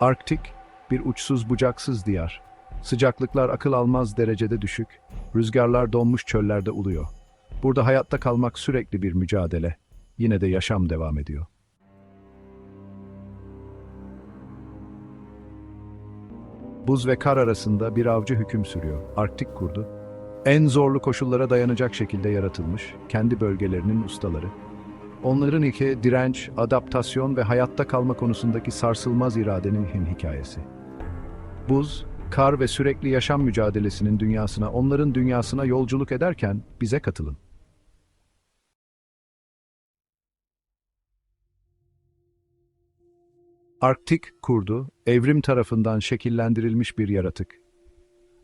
Arktik, bir uçsuz bucaksız diyar. Sıcaklıklar akıl almaz derecede düşük, rüzgarlar donmuş çöllerde uluyor. Burada hayatta kalmak sürekli bir mücadele. Yine de yaşam devam ediyor. Buz ve kar arasında bir avcı hüküm sürüyor. Arktik kurdu. En zorlu koşullara dayanacak şekilde yaratılmış, kendi bölgelerinin ustaları. Onların ilke direnç, adaptasyon ve hayatta kalma konusundaki sarsılmaz iradenin hem hikayesi. Buz, kar ve sürekli yaşam mücadelesinin dünyasına, onların dünyasına yolculuk ederken bize katılın. Arktik kurdu, evrim tarafından şekillendirilmiş bir yaratık.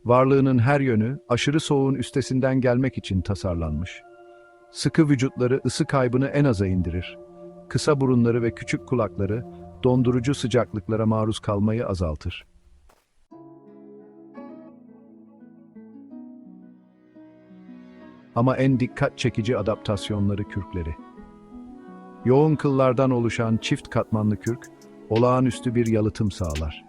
Varlığının her yönü aşırı soğuğun üstesinden gelmek için tasarlanmış. Sıkı vücutları ısı kaybını en aza indirir. Kısa burunları ve küçük kulakları dondurucu sıcaklıklara maruz kalmayı azaltır. Ama en dikkat çekici adaptasyonları kürkleri. Yoğun kıllardan oluşan çift katmanlı kürk, olağanüstü bir yalıtım sağlar.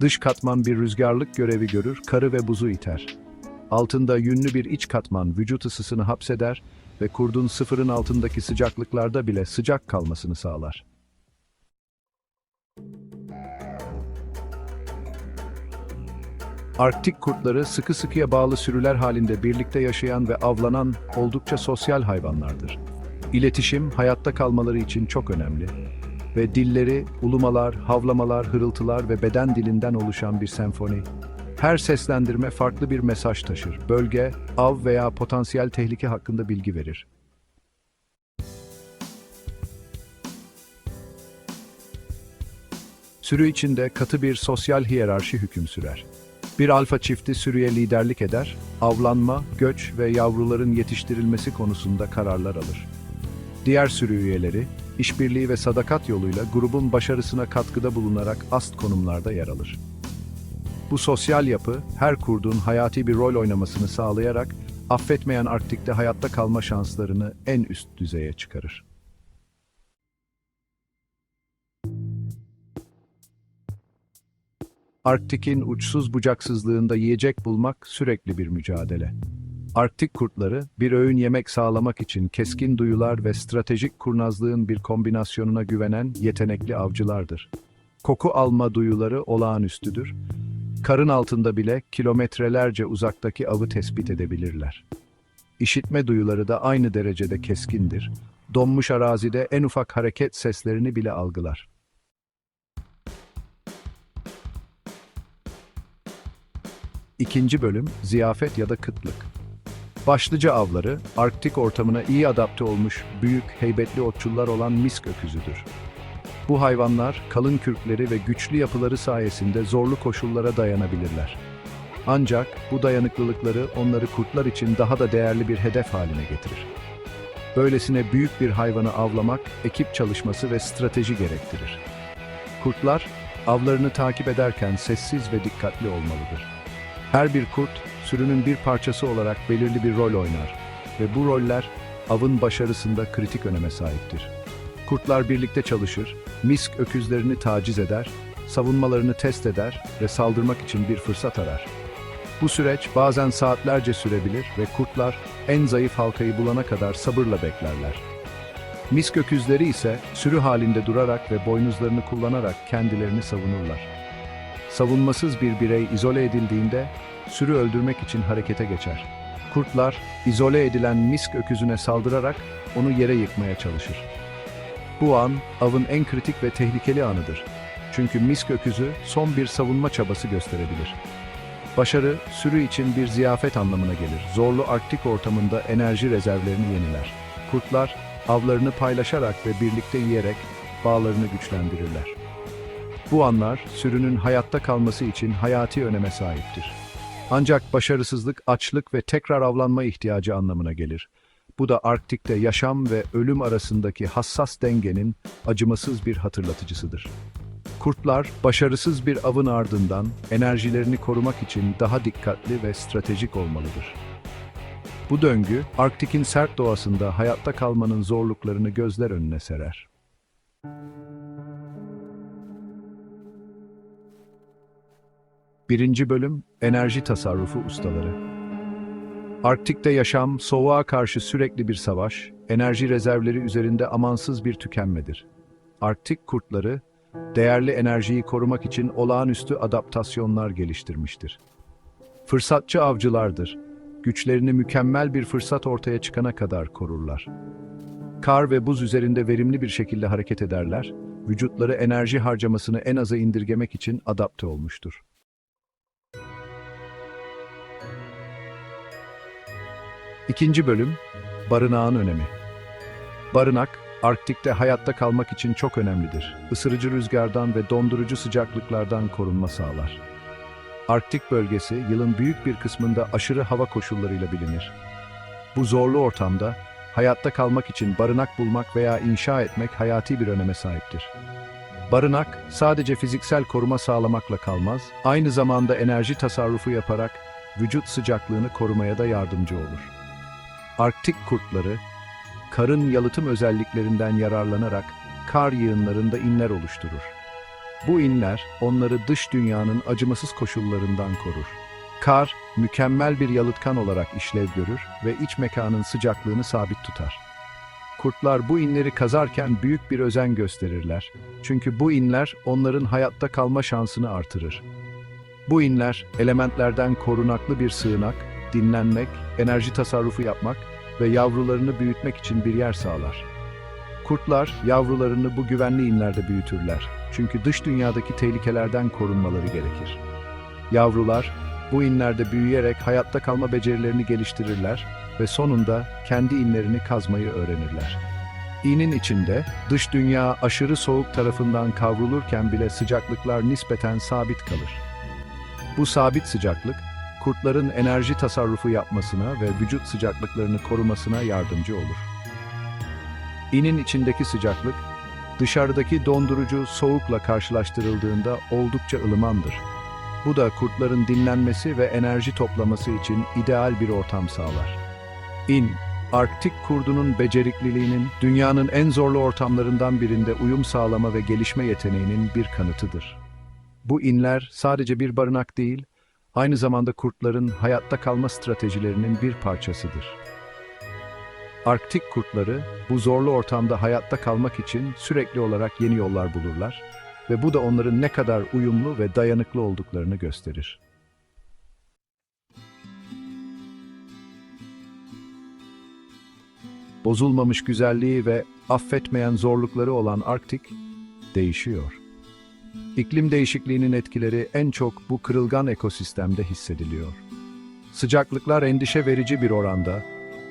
Dış katman bir rüzgarlık görevi görür, karı ve buzu iter. Altında yünlü bir iç katman vücut ısısını hapseder ve kurdun sıfırın altındaki sıcaklıklarda bile sıcak kalmasını sağlar. Arktik kurtları sıkı sıkıya bağlı sürüler halinde birlikte yaşayan ve avlanan oldukça sosyal hayvanlardır. İletişim, hayatta kalmaları için çok önemli ve dilleri, ulumalar, havlamalar, hırıltılar ve beden dilinden oluşan bir senfoni. Her seslendirme farklı bir mesaj taşır. Bölge, av veya potansiyel tehlike hakkında bilgi verir. Sürü içinde katı bir sosyal hiyerarşi hüküm sürer. Bir alfa çifti sürüye liderlik eder, avlanma, göç ve yavruların yetiştirilmesi konusunda kararlar alır. Diğer sürü üyeleri, işbirliği ve sadakat yoluyla grubun başarısına katkıda bulunarak ast konumlarda yer alır. Bu sosyal yapı, her kurdun hayati bir rol oynamasını sağlayarak, affetmeyen Arktik'te hayatta kalma şanslarını en üst düzeye çıkarır. Arktik'in uçsuz bucaksızlığında yiyecek bulmak sürekli bir mücadele. Arktik kurtları bir öğün yemek sağlamak için keskin duyular ve stratejik kurnazlığın bir kombinasyonuna güvenen yetenekli avcılardır. Koku alma duyuları olağanüstüdür. Karın altında bile kilometrelerce uzaktaki avı tespit edebilirler. İşitme duyuları da aynı derecede keskindir. Donmuş arazide en ufak hareket seslerini bile algılar. İkinci bölüm ziyafet ya da kıtlık. Başlıca avları, Arktik ortamına iyi adapte olmuş büyük, heybetli otçullar olan misk öküzüdür. Bu hayvanlar, kalın kürkleri ve güçlü yapıları sayesinde zorlu koşullara dayanabilirler. Ancak bu dayanıklılıkları onları kurtlar için daha da değerli bir hedef haline getirir. Böylesine büyük bir hayvanı avlamak, ekip çalışması ve strateji gerektirir. Kurtlar, avlarını takip ederken sessiz ve dikkatli olmalıdır. Her bir kurt, sürünün bir parçası olarak belirli bir rol oynar ve bu roller avın başarısında kritik öneme sahiptir. Kurtlar birlikte çalışır, misk öküzlerini taciz eder, savunmalarını test eder ve saldırmak için bir fırsat arar. Bu süreç bazen saatlerce sürebilir ve kurtlar en zayıf halkayı bulana kadar sabırla beklerler. Misk öküzleri ise sürü halinde durarak ve boynuzlarını kullanarak kendilerini savunurlar. Savunmasız bir birey izole edildiğinde sürü öldürmek için harekete geçer. Kurtlar izole edilen misk öküzüne saldırarak onu yere yıkmaya çalışır. Bu an avın en kritik ve tehlikeli anıdır. Çünkü misk öküzü son bir savunma çabası gösterebilir. Başarı sürü için bir ziyafet anlamına gelir. Zorlu Arktik ortamında enerji rezervlerini yeniler. Kurtlar avlarını paylaşarak ve birlikte yiyerek bağlarını güçlendirirler. Bu anlar sürünün hayatta kalması için hayati öneme sahiptir. Ancak başarısızlık, açlık ve tekrar avlanma ihtiyacı anlamına gelir. Bu da Arktik'te yaşam ve ölüm arasındaki hassas dengenin acımasız bir hatırlatıcısıdır. Kurtlar, başarısız bir avın ardından enerjilerini korumak için daha dikkatli ve stratejik olmalıdır. Bu döngü, Arktik'in sert doğasında hayatta kalmanın zorluklarını gözler önüne serer. Birinci bölüm Enerji Tasarrufu Ustaları Arktik'te yaşam, soğuğa karşı sürekli bir savaş, enerji rezervleri üzerinde amansız bir tükenmedir. Arktik kurtları, değerli enerjiyi korumak için olağanüstü adaptasyonlar geliştirmiştir. Fırsatçı avcılardır. Güçlerini mükemmel bir fırsat ortaya çıkana kadar korurlar. Kar ve buz üzerinde verimli bir şekilde hareket ederler, vücutları enerji harcamasını en aza indirgemek için adapte olmuştur. İkinci bölüm, barınağın önemi. Barınak, Arktik'te hayatta kalmak için çok önemlidir. Isırıcı rüzgardan ve dondurucu sıcaklıklardan korunma sağlar. Arktik bölgesi yılın büyük bir kısmında aşırı hava koşullarıyla bilinir. Bu zorlu ortamda hayatta kalmak için barınak bulmak veya inşa etmek hayati bir öneme sahiptir. Barınak sadece fiziksel koruma sağlamakla kalmaz, aynı zamanda enerji tasarrufu yaparak vücut sıcaklığını korumaya da yardımcı olur. Arktik kurtları, karın yalıtım özelliklerinden yararlanarak kar yığınlarında inler oluşturur. Bu inler onları dış dünyanın acımasız koşullarından korur. Kar, mükemmel bir yalıtkan olarak işlev görür ve iç mekanın sıcaklığını sabit tutar. Kurtlar bu inleri kazarken büyük bir özen gösterirler. Çünkü bu inler onların hayatta kalma şansını artırır. Bu inler elementlerden korunaklı bir sığınak, dinlenmek, enerji tasarrufu yapmak ve yavrularını büyütmek için bir yer sağlar. Kurtlar yavrularını bu güvenli inlerde büyütürler. Çünkü dış dünyadaki tehlikelerden korunmaları gerekir. Yavrular bu inlerde büyüyerek hayatta kalma becerilerini geliştirirler ve sonunda kendi inlerini kazmayı öğrenirler. İğnin içinde dış dünya aşırı soğuk tarafından kavrulurken bile sıcaklıklar nispeten sabit kalır. Bu sabit sıcaklık kurtların enerji tasarrufu yapmasına ve vücut sıcaklıklarını korumasına yardımcı olur. İnin içindeki sıcaklık, dışarıdaki dondurucu soğukla karşılaştırıldığında oldukça ılımandır. Bu da kurtların dinlenmesi ve enerji toplaması için ideal bir ortam sağlar. İn, Arktik kurdunun becerikliliğinin dünyanın en zorlu ortamlarından birinde uyum sağlama ve gelişme yeteneğinin bir kanıtıdır. Bu inler sadece bir barınak değil, aynı zamanda kurtların hayatta kalma stratejilerinin bir parçasıdır. Arktik kurtları bu zorlu ortamda hayatta kalmak için sürekli olarak yeni yollar bulurlar ve bu da onların ne kadar uyumlu ve dayanıklı olduklarını gösterir. Bozulmamış güzelliği ve affetmeyen zorlukları olan Arktik değişiyor. İklim değişikliğinin etkileri en çok bu kırılgan ekosistemde hissediliyor. Sıcaklıklar endişe verici bir oranda,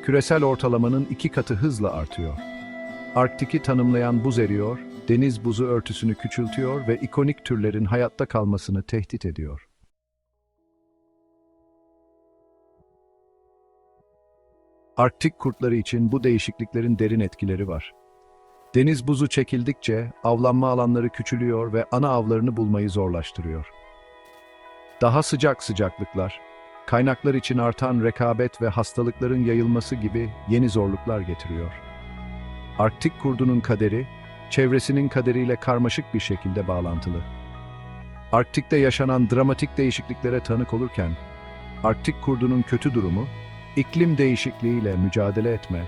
küresel ortalamanın iki katı hızla artıyor. Arktik'i tanımlayan buz eriyor, deniz buzu örtüsünü küçültüyor ve ikonik türlerin hayatta kalmasını tehdit ediyor. Arktik kurtları için bu değişikliklerin derin etkileri var. Deniz buzu çekildikçe avlanma alanları küçülüyor ve ana avlarını bulmayı zorlaştırıyor. Daha sıcak sıcaklıklar, kaynaklar için artan rekabet ve hastalıkların yayılması gibi yeni zorluklar getiriyor. Arktik kurdunun kaderi, çevresinin kaderiyle karmaşık bir şekilde bağlantılı. Arktik'te yaşanan dramatik değişikliklere tanık olurken, Arktik kurdunun kötü durumu, iklim değişikliğiyle mücadele etme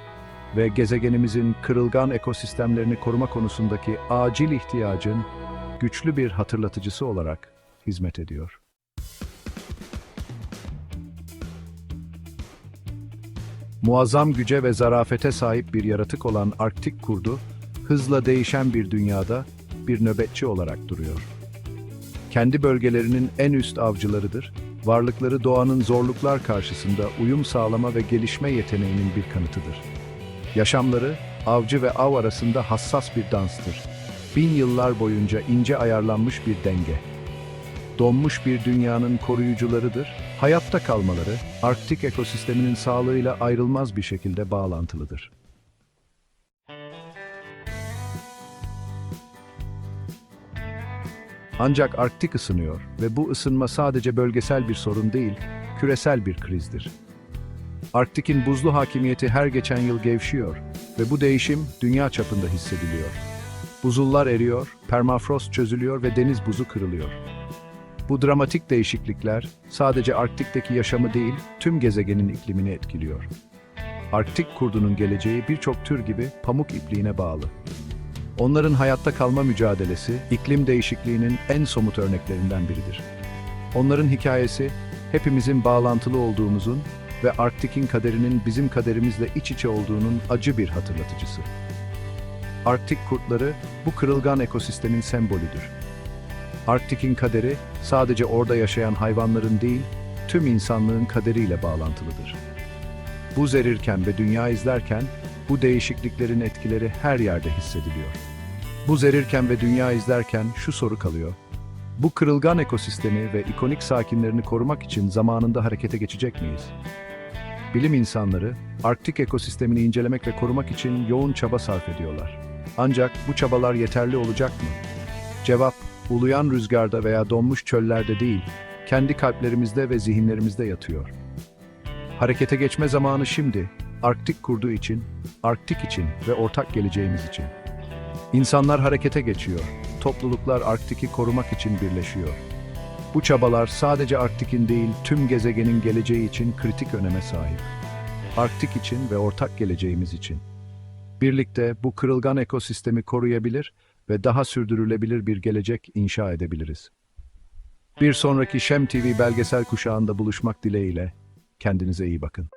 ve gezegenimizin kırılgan ekosistemlerini koruma konusundaki acil ihtiyacın güçlü bir hatırlatıcısı olarak hizmet ediyor. Muazzam güce ve zarafete sahip bir yaratık olan Arktik kurdu, hızla değişen bir dünyada bir nöbetçi olarak duruyor. Kendi bölgelerinin en üst avcılarıdır, varlıkları doğanın zorluklar karşısında uyum sağlama ve gelişme yeteneğinin bir kanıtıdır. Yaşamları, avcı ve av arasında hassas bir danstır. Bin yıllar boyunca ince ayarlanmış bir denge. Donmuş bir dünyanın koruyucularıdır, hayatta kalmaları, Arktik ekosisteminin sağlığıyla ayrılmaz bir şekilde bağlantılıdır. Ancak Arktik ısınıyor ve bu ısınma sadece bölgesel bir sorun değil, küresel bir krizdir. Arktik'in buzlu hakimiyeti her geçen yıl gevşiyor ve bu değişim dünya çapında hissediliyor. Buzullar eriyor, permafrost çözülüyor ve deniz buzu kırılıyor. Bu dramatik değişiklikler sadece Arktik'teki yaşamı değil, tüm gezegenin iklimini etkiliyor. Arktik kurdunun geleceği birçok tür gibi pamuk ipliğine bağlı. Onların hayatta kalma mücadelesi, iklim değişikliğinin en somut örneklerinden biridir. Onların hikayesi, hepimizin bağlantılı olduğumuzun ve Arktik'in kaderinin bizim kaderimizle iç içe olduğunun acı bir hatırlatıcısı. Arktik kurtları bu kırılgan ekosistemin sembolüdür. Arktik'in kaderi sadece orada yaşayan hayvanların değil, tüm insanlığın kaderiyle bağlantılıdır. Buz erirken ve dünya izlerken bu değişikliklerin etkileri her yerde hissediliyor. Buz erirken ve dünya izlerken şu soru kalıyor. Bu kırılgan ekosistemi ve ikonik sakinlerini korumak için zamanında harekete geçecek miyiz? Bilim insanları Arktik ekosistemini incelemek ve korumak için yoğun çaba sarf ediyorlar. Ancak bu çabalar yeterli olacak mı? Cevap, uluyan rüzgarda veya donmuş çöllerde değil, kendi kalplerimizde ve zihinlerimizde yatıyor. Harekete geçme zamanı şimdi, Arktik kurduğu için, Arktik için ve ortak geleceğimiz için. İnsanlar harekete geçiyor, topluluklar Arktik'i korumak için birleşiyor. Bu çabalar sadece Arktik'in değil, tüm gezegenin geleceği için kritik öneme sahip. Arktik için ve ortak geleceğimiz için. Birlikte bu kırılgan ekosistemi koruyabilir ve daha sürdürülebilir bir gelecek inşa edebiliriz. Bir sonraki Şem TV belgesel kuşağında buluşmak dileğiyle kendinize iyi bakın.